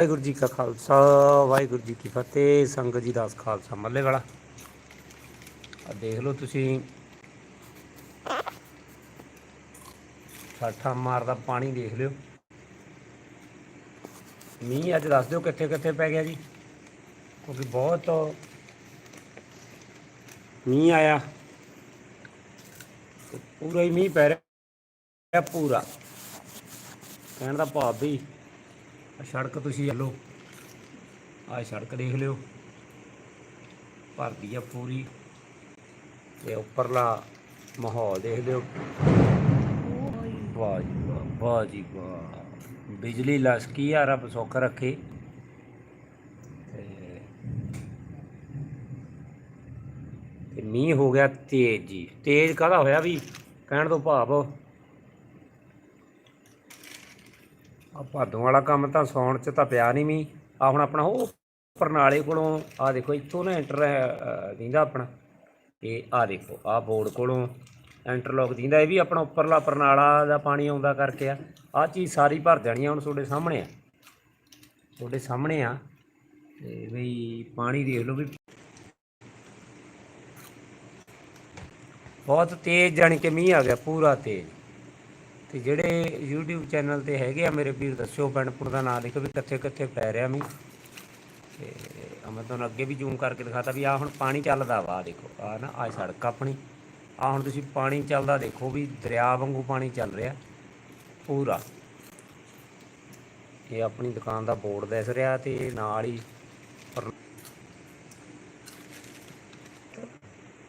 ਵਾਹਿਗੁਰੂ ਜੀ ਕਾ ਖਾਲਸਾ, ਵਾਹਿਗੁਰੂ ਜੀ ਕੀ ਫਤਿਹ, ਸੰਗਤ ਜੀ ਦਾਸ ਖਾਲਸਾ ਮੱਲੇ ਵਾਲਾ। ਆ ਦੇਖ ਲਓ ਤੁਸੀਂ। ਠਾਠਾ ਮਾਰਦਾ ਪਾਣੀ ਦੇਖ ਲਿਓ। ਮੀਂਹ ਅੱਜ ਦੱਸ ਦਿਓ ਕਿੱਥੇ ਕਿੱਥੇ ਪੈ ਗਿਆ ਜੀ। ਕਿਉਂਕਿ ਬਹੁਤ ਮੀਂਹ ਆਇਆ। ਪੂਰਾ ਹੀ ਮੀਂਹ ਪੈ ਰਿਹਾ, ਪੂਰਾ। ਕਹਿਣ ਦਾ ਭਾਵ ਵੀ ਸੜਕ ਤੁਸੀਂ ਚੱਲੋ ਆਹ ਸੜਕ ਦੇਖ ਲਿਓ। ਭਰਦੀ ਆ ਪੂਰੀ। ਤੇ ਉੱਪਰਲਾ ਮਾਹੌਲ ਦੇਖ ਲਿਓ। ਵਾਹ ਜੀ ਵਾਹ ਵਾਹ ਜੀ ਵਾਹ। ਬਿਜਲੀ ਲਸਕੀ ਆ, ਰੱਬ ਸੁੱਖ ਰੱਖੇ। ਤੇ ਮੀਂਹ ਹੋ ਗਿਆ ਤੇਜ਼ ਜੀ। ਤੇਜ਼ ਕਾਹਦਾ ਹੋਇਆ ਵੀ? ਕਹਿਣ ਤੋਂ ਭਾਵ ਆ ਭਾਦੋਂ ਵਾਲਾ ਕੰਮ ਤਾਂ ਸੌਣ ਚ ਤਾਂ ਪਿਆ ਨਹੀਂ ਮੀ ਆ ਹੁਣ ਆਪਣਾ ਉਹ ਪਰਨਾਲੇ ਕੋਲੋਂ ਆ ਦੇਖੋ ਇੱਥੋਂ ਨਾ ਐਂਟਰ ਦਿੰਦਾ ਆਪਣਾ। ਇਹ ਆ ਦੇਖੋ ਆ ਬੋਰਡ ਕੋਲੋਂ ਇੰਟਰਲੌਕ ਦਿੰਦਾ। ਇਹ ਵੀ ਆਪਣਾ ਉੱਪਰਲਾ ਪਰਨਾਲਾ ਦਾ ਪਾਣੀ ਆਉਂਦਾ ਕਰਕੇ ਆ। ਆ ਚੀਜ਼ ਸਾਰੀ ਭਰ ਜਾਣੀ ਆ ਹੁਣ ਤੁਹਾਡੇ ਸਾਹਮਣੇ ਆ। ਤੁਹਾਡੇ ਸਾਹਮਣੇ ਆ। ਤੇ ਬਈ ਪਾਣੀ ਦੇਖ ਲਓ ਵੀ ਬਹੁਤ ਤੇਜ਼ ਜਾਣੀ ਕਿ ਮੀਂਹ ਆ ਗਿਆ, ਪੂਰਾ ਤੇਜ਼। ਤੇ ਜਿਹੜੇ YouTube ਚੈਨਲ ਤੇ ਹੈਗੇ ਆ, ਮੇਰੇ ਵੀਰ ਦੱਸਿਓ ਪਿੰਡ ਦਾ ਨਾਮ ਲਿਖੋ ਵੀ ਕਿੱਥੇ ਕਿੱਥੇ ਪੈ ਰਿਹਾ ਮੀਂਹ। ਤੇ ਮੈਂ ਤੁਹਾਨੂੰ ਅੱਗੇ ਵੀ ਜ਼ੂਮ ਕਰਕੇ ਦਿਖਾਤਾ ਵੀ ਆ ਹੁਣ ਪਾਣੀ ਚੱਲਦਾ ਵਾ ਆਹ ਦੇਖੋ ਆ ਨਾ ਆ ਸੜਕ ਆਪਣੀ ਆ ਹੁਣ ਤੁਸੀਂ ਪਾਣੀ ਚੱਲਦਾ ਦੇਖੋ ਵੀ ਦਰਿਆ ਵਾਂਗੂ ਪਾਣੀ ਚੱਲ ਰਿਹਾ, ਪੂਰਾ। ਇਹ ਆਪਣੀ ਦੁਕਾਨ ਦਾ ਬੋਰਡ ਦਿਸ ਰਿਹਾ ਤੇ ਨਾਲ ਹੀ ਪਰ-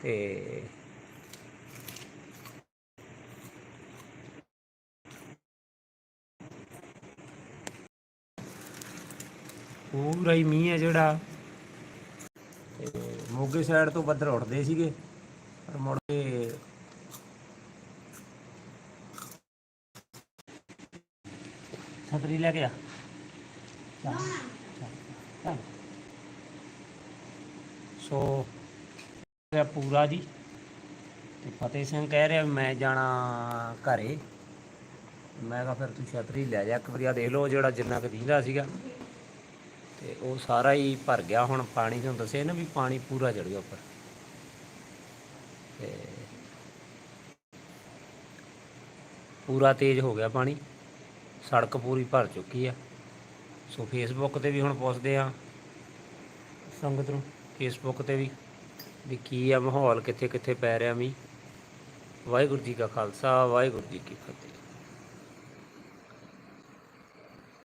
ਤੇ ਪੂਰਾ ਹੀ ਮੀਂਹ ਹੈ ਜਿਹੜਾ। ਤੇ ਮੋਗੇ ਸਾਈਡ ਤੋਂ ਬੱਦਲ ਉੱਠਦੇ ਸੀਗੇ, ਪਰ ਮੁੜ ਕੇ ਛਤਰੀ ਲੈ ਕੇ ਆ। ਸੋ, ਇਹ ਪੂਰਾ ਜੀ। ਤੇ ਫਤਿਹ ਸਿੰਘ ਕਹਿ ਰਿਹਾ ਮੈਂ ਜਾਣਾ ਘਰੇ। ਮੈਂ ਕਿਹਾ ਫਿਰ ਤੂੰ ਛਤਰੀ ਲੈ ਜਾ, ਇੱਕ ਵਾਰੀ ਆ ਦੇਖ ਲਓ ਜਿਹੜਾ ਜਿੰਨਾ ਕੁ ਦੀਂਦਾ ਸੀਗਾ। ਤੇ ਉਹ ਸਾਰਾ ਹੀ ਭਰ ਗਿਆ ਹੁਣ ਪਾਣੀ ਤੁਹਾਨੂੰ ਦੱਸਿਆ ਨਾ ਵੀ ਪਾਣੀ ਪੂਰਾ ਚੜ ਗਿਆ ਉੱਪਰ। ਤੇ ਪੂਰਾ ਤੇਜ਼ ਹੋ ਗਿਆ ਪਾਣੀ। ਸੜਕ ਪੂਰੀ ਭਰ ਚੁੱਕੀ ਆ। ਸੋ ਫੇਸਬੁੱਕ ਤੇ ਵੀ ਹੁਣ ਪੁੱਛਦੇ ਆ ਸੰਗਤ ਨੂੰ ਫੇਸਬੁੱਕ ਤੇ ਵੀ ਵੀ ਕੀ ਆ ਮਾਹੌਲ ਕਿੱਥੇ ਕਿੱਥੇ ਪੈ ਰਿਹਾ ਮੀਂਹ। ਵਾਹਿਗੁਰੂ ਜੀ ਕਾ ਖਾਲਸਾ, ਵਾਹਿਗੁਰੂ ਜੀ ਕੀ ਫਤਿਹ।